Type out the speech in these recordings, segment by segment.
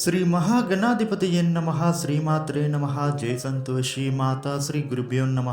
శ్రీ మహాగణాధిపతి నమ శ్రీమాత్రే నమ జయ సంతోషి మాతా శ్రీ గురుభ్యో నమ.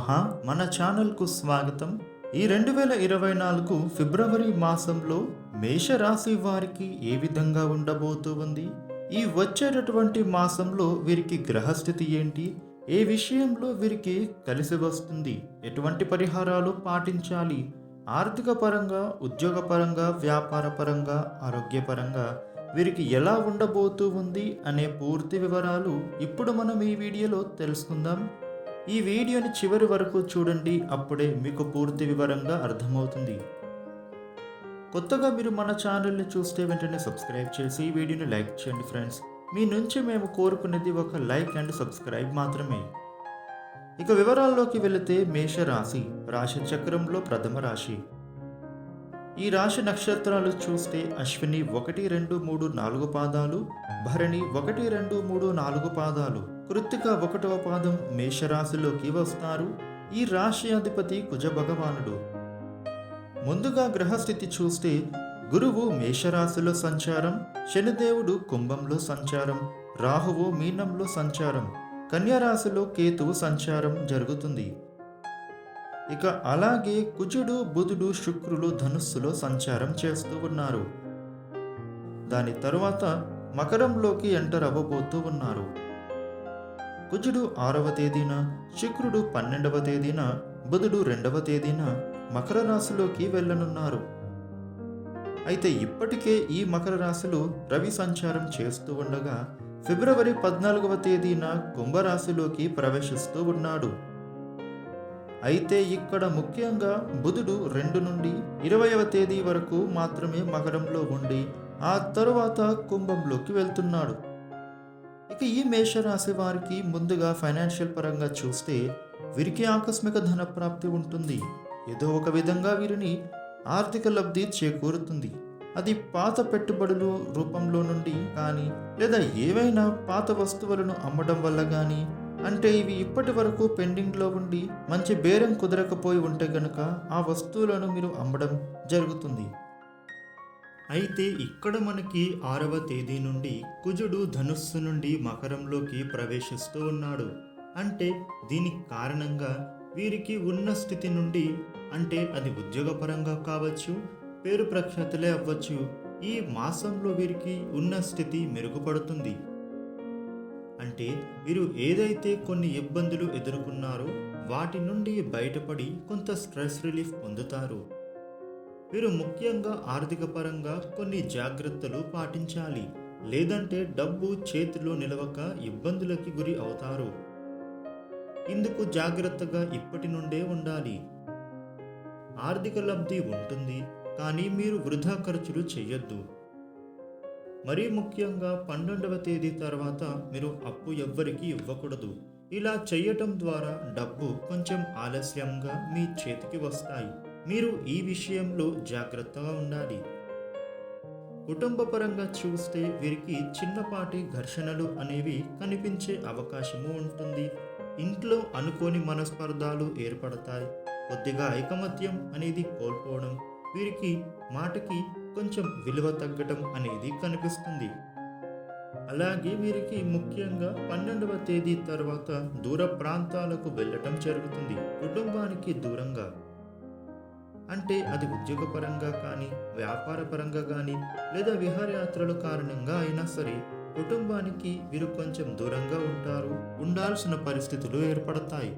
మన ఛానల్కు స్వాగతం. ఈ రెండు వేల ఇరవై నాలుగు ఫిబ్రవరి మాసంలో మేషరాశి వారికి ఏ విధంగా ఉండబోతూ ఉంది? ఈ వచ్చేటటువంటి మాసంలో వీరికి గ్రహస్థితి ఏంటి? ఏ విషయంలో వీరికి కలిసి వస్తుంది? ఎటువంటి పరిహారాలు పాటించాలి? ఆర్థిక పరంగా ఉద్యోగపరంగా వ్యాపారపరంగా ఆరోగ్యపరంగా వీరికి ఎలా ఉండబోతూ ఉంది అనే పూర్తి వివరాలు ఇప్పుడు మనం ఈ వీడియోలో తెలుసుకుందాం. ఈ వీడియోని చివరి వరకు చూడండి అప్పుడే మీకు పూర్తి వివరంగా అర్థమవుతుంది. కొత్తగా మీరు మన ఛానల్ని చూస్తే వెంటనే సబ్స్క్రైబ్ చేసి ఈ వీడియోని లైక్ చేయండి ఫ్రెండ్స్. మీ నుంచి మేము కోరుకునేది ఒక లైక్ అండ్ సబ్స్క్రైబ్ మాత్రమే. ఇక వివరాల్లోకి వెళితే మేషరాశి రాశి చక్రంలో ప్రథమ రాశి. ఈ రాశి నక్షత్రాలు చూస్తే అశ్విని ఒకటి రెండు మూడు నాలుగు పాదాలు భరణి ఒకటి రెండు మూడు నాలుగు పాదాలు. కృత్తిక ఒకటవ పాదం మేషరాశిలోకి వస్తారు. ఈ రాశి అధిపతి కుజ భగవానుడు. ముందుగా గ్రహస్థితి చూస్తే గురువు మేషరాశిలో సంచారం శనిదేవుడు కుంభంలో సంచారం రాహువు మీనంలో సంచారం కన్యారాశిలో కేతువు సంచారం జరుగుతుంది. ఇక అలాగే కుజుడు బుధుడు శుక్రులు ధనుస్సులో సంచారం చేస్తూ ఉన్నారు. దాని తరువాత మకరంలోకి ఎంటర్ అవ్వబోతూ ఉన్నారు. కుజుడు ఆరవ తేదీన శుక్రుడు పన్నెండవ తేదీన బుధుడు రెండవ తేదీన మకర రాశిలోకి వెళ్ళనున్నారు. అయితే ఇప్పటికే ఈ మకర రాశులు రవి సంచారం చేస్తూ ఉండగా ఫిబ్రవరి పద్నాలుగవ తేదీన కుంభరాశిలోకి ప్రవేశిస్తూ ఉన్నాడు. అయితే ఇక్కడ ముఖ్యంగా బుధుడు రెండు నుండి ఇరవైవ తేదీ వరకు మాత్రమే మకరంలో ఉండి ఆ తరువాత కుంభంలోకి వెళ్తున్నాడు. ఇక ఈ మేషరాశి వారికి ముందుగా ఫైనాన్షియల్ పరంగా చూస్తే వీరికి ఆకస్మిక ధన ప్రాప్తి ఉంటుంది. ఏదో ఒక విధంగా వీరిని ఆర్థిక లబ్ధి చేకూరుతుంది. అది పాత పెట్టుబడులు రూపంలో నుండి కానీ లేదా ఏవైనా పాత వస్తువులను అమ్మడం వల్ల కానీ అంటే ఇవి ఇప్పటి వరకు పెండింగ్లో ఉండి మంచి బేరం కుదరకపోయి ఉంటే గనుక ఆ వస్తువులను మీరు అమ్మడం జరుగుతుంది. అయితే ఇక్కడ మనకి ఆరవ తేదీ నుండి కుజుడు ధనుస్సు నుండి మకరంలోకి ప్రవేశిస్తూ ఉన్నాడు. అంటే దీనికి కారణంగా వీరికి ఉన్న స్థితి నుండి అంటే అది ఉద్యోగపరంగా కావచ్చు పేరు ప్రఖ్యాతులే అవ్వచ్చు ఈ మాసంలో వీరికి ఉన్న స్థితి మెరుగుపడుతుంది. అంటే వీరు ఏదైతే కొన్ని ఇబ్బందులు ఎదుర్కొన్నారో వాటి నుండి బయటపడి కొంత స్ట్రెస్ రిలీఫ్ పొందుతారు. మీరు ముఖ్యంగా ఆర్థిక పరంగా కొన్ని జాగ్రత్తలు పాటించాలి. లేదంటే డబ్బు చేతిలో నిలవక ఇబ్బందులకి గురి అవుతారు. ఇందుకు జాగ్రత్తగా ఇప్పటి నుండే ఉండాలి. ఆర్థిక లబ్ధి ఉంటుంది కానీ మీరు వృధా ఖర్చులు చేయొద్దు. మరీ ముఖ్యంగా పన్నెండవ తేదీ తర్వాత మీరు అప్పు ఎవ్వరికీ ఇవ్వకూడదు. ఇలా చేయటం ద్వారా డబ్బు కొంచెం ఆలస్యంగా మీ చేతికి వస్తాయి. మీరు ఈ విషయంలో జాగ్రత్తగా ఉండాలి. కుటుంబపరంగా చూస్తే వీరికి చిన్నపాటి ఘర్షణలు అనేవి కనిపించే అవకాశము ఉంటుంది. ఇంట్లో అనుకోని మనస్పర్ధాలు ఏర్పడతాయి. కొద్దిగా ఐకమత్యం అనేది కోల్పోవడం వీరికి మాటకి కొంచెం విలువ తగ్గటం అనేది కనిపిస్తుంది. అలాగే వీరికి ముఖ్యంగా పన్నెండవ తేదీ తర్వాత దూర ప్రాంతాలకు వెళ్ళటం జరుగుతుంది. కుటుంబానికి దూరంగా. అంటే అది ఉద్యోగపరంగా కానీ వ్యాపారపరంగా కానీ లేదా విహారయాత్రల కారణంగా అయినా సరే కుటుంబానికి వీరు కొంచెం దూరంగా ఉంటారు. ఉండాల్సిన పరిస్థితులు ఏర్పడతాయి.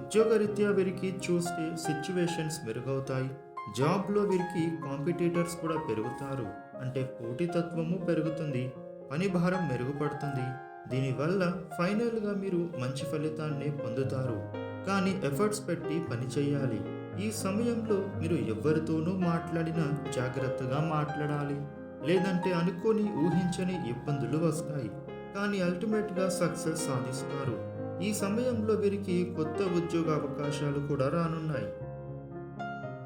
ఉద్యోగరీత్యా వీరికి చూస్తే సిచ్యువేషన్స్ మెరుగవుతాయి. జాబ్లో వీరికి కాంపిటీటర్స్ కూడా పెరుగుతారు. అంటే పోటీతత్వము పెరుగుతుంది పని భారం మెరుగుపడుతుంది. దీనివల్ల ఫైనల్గా మీరు మంచి ఫలితాన్ని పొందుతారు. కానీ ఎఫర్ట్స్ పెట్టి పని చేయాలి. ఈ సమయంలో మీరు ఎవరితోనూ మాట్లాడినా జాగ్రత్తగా మాట్లాడాలి. లేదంటే అనుకోని ఊహించని ఇబ్బందులు వస్తాయి. కానీ అల్టిమేట్గా సక్సెస్ సాధిస్తారు. ఈ సమయంలో వీరికి కొత్త ఉద్యోగ అవకాశాలు కూడా రానున్నాయి.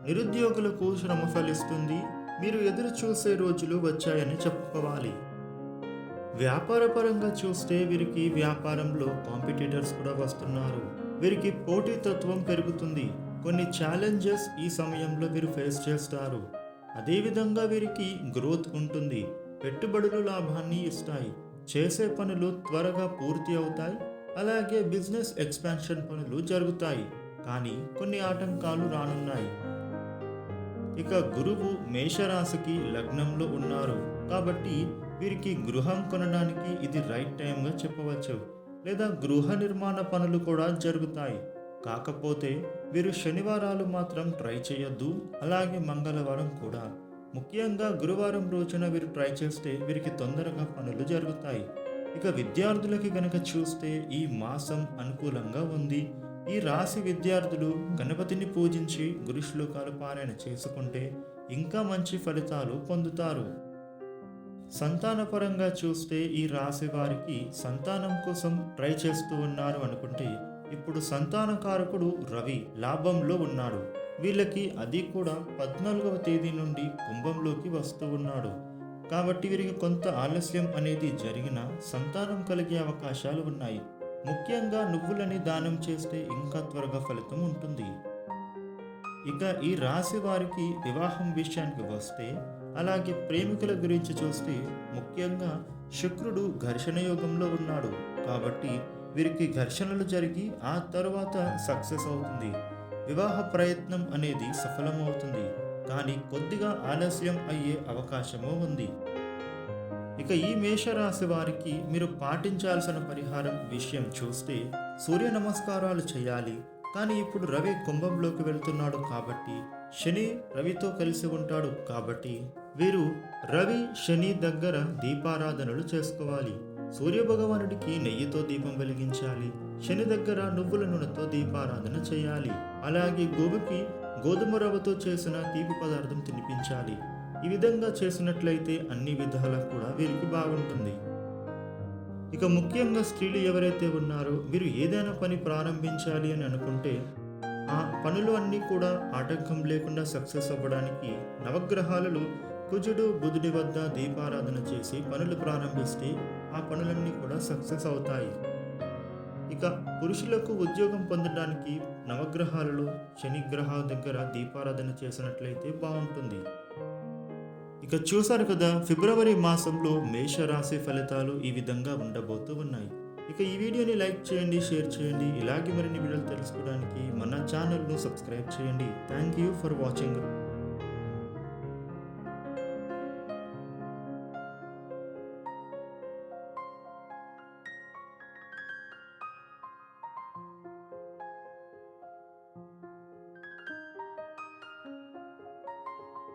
నిరుద్యోగులకు శ్రమ ఫలిస్తుంది. మీరు ఎదురు చూసే రోజులు వచ్చాయని చెప్పుకోవాలి. వ్యాపారపరంగా చూస్తే వీరికి వ్యాపారంలో కాంపిటీటర్స్ కూడా వస్తున్నారు. వీరికి పోటీతత్వం పెరుగుతుంది. కొన్ని ఛాలెంజెస్ ఈ సమయంలో వీరు ఫేస్ చేస్తారు. అదేవిధంగా వీరికి గ్రోత్ ఉంటుంది. పెట్టుబడులు లాభాన్ని ఇస్తాయి. చేసే పనులు త్వరగా పూర్తి అవుతాయి. అలాగే బిజినెస్ ఎక్స్పాన్షన్ పనులు జరుగుతాయి. కానీ కొన్ని ఆటంకాలు రానున్నాయి. ఇక గురువు మేషరాశికి లగ్నంలో ఉన్నారు. కాబట్టి వీరికి గృహం కొనడానికి ఇది రైట్ టైంగా చెప్పవచ్చు. లేదా గృహ నిర్మాణ పనులు కూడా జరుగుతాయి. కాకపోతే వీరు శనివారాలు మాత్రం ట్రై చేయొద్దు. అలాగే మంగళవారం కూడా. ముఖ్యంగా గురువారం రోజున వీరు ట్రై చేస్తే వీరికి తొందరగా పనులు జరుగుతాయి. ఇక విద్యార్థులకి గనక చూస్తే ఈ మాసం అనుకూలంగా ఉంది. ఈ రాశి విద్యార్థులు గణపతిని పూజించి గురు శ్లోకాలు పారాయణ చేసుకుంటే ఇంకా మంచి ఫలితాలు పొందుతారు. సంతానపరంగా చూస్తే ఈ రాశి వారికి సంతానం కోసం ట్రై చేస్తూ ఉన్నారు అనుకుంటే ఇప్పుడు సంతానకారకుడు రవి లాభంలో ఉన్నాడు. వీళ్ళకి అది కూడా పద్నాలుగవ తేదీ నుండి కుంభంలోకి వస్తూ ఉన్నాడు. కాబట్టి వీరికి కొంత ఆలస్యం అనేది జరిగిన సంతానం కలిగే అవకాశాలు ఉన్నాయి. ముఖ్యంగా నువ్వులని దానం చేస్తే ఇంకా త్వరగా ఫలితం ఉంటుంది. ఇక ఈ రాశి వారికి వివాహం విషయానికి వస్తే అలాగే ప్రేమికుల గురించి చూస్తే ముఖ్యంగా శుక్రుడు ఘర్షణ యోగంలో ఉన్నాడు. కాబట్టి వీరికి ఘర్షణలు జరిగి ఆ తర్వాత సక్సెస్ అవుతుంది. వివాహ ప్రయత్నం అనేది సఫలమవుతుంది. కానీ కొద్దిగా ఆలస్యం అయ్యే అవకాశము ఉంది. ఇక ఈ మేషరాశి వారికి మీరు పాటించాల్సిన పరిహారం విషయం చూస్తే సూర్య నమస్కారాలు చేయాలి. కానీ ఇప్పుడు రవి కుంభంలోకి వెళ్తున్నాడు కాబట్టి శని రవితో కలిసి ఉంటాడు కాబట్టి వీరు రవి శని దగ్గర దీపారాధనలు చేసుకోవాలి. సూర్య భగవానుడికి నెయ్యితో దీపం వెలిగించాలి. శని దగ్గర నువ్వుల నూనెతో దీపారాధన చేయాలి. అలాగే గోవుకి గోధుమ రవ్వతో చేసిన తీపి పదార్థం తినిపించాలి. ఈ విధంగా చేసినట్లయితే అన్ని విధాలా కూడా వీరికి బాగుంటుంది. ఇక ముఖ్యంగా స్త్రీలు ఎవరైతే ఉన్నారో వీరు ఏదైనా పని ప్రారంభించాలి అని అనుకుంటే ఆ పనులు అన్నీ కూడా ఆటంకం లేకుండా సక్సెస్ అవ్వడానికి నవగ్రహాలలో కుజుడు బుధుడి వద్ద దీపారాధన చేసి పనులు ప్రారంభిస్తే ఆ పనులన్నీ కూడా సక్సెస్ అవుతాయి. ఇక పురుషులకు ఉద్యోగం పొందడానికి నవగ్రహాలలో శనిగ్రహాల దగ్గర దీపారాధన చేసినట్లయితే బాగుంటుంది. ఇక చూశారు కదా ఫిబ్రవరి మాసంలో మేషరాశి ఫలితాలు ఈ విధంగా ఉండబోతూ ఉన్నాయి. ఇక ఈ వీడియోని లైక్ చేయండి షేర్ చేయండి. ఇలాగే మరిన్ని వీడియోలు తెలుసుకోవడానికి మన ఛానల్ను సబ్స్క్రైబ్ చేయండి. Thank you for watching.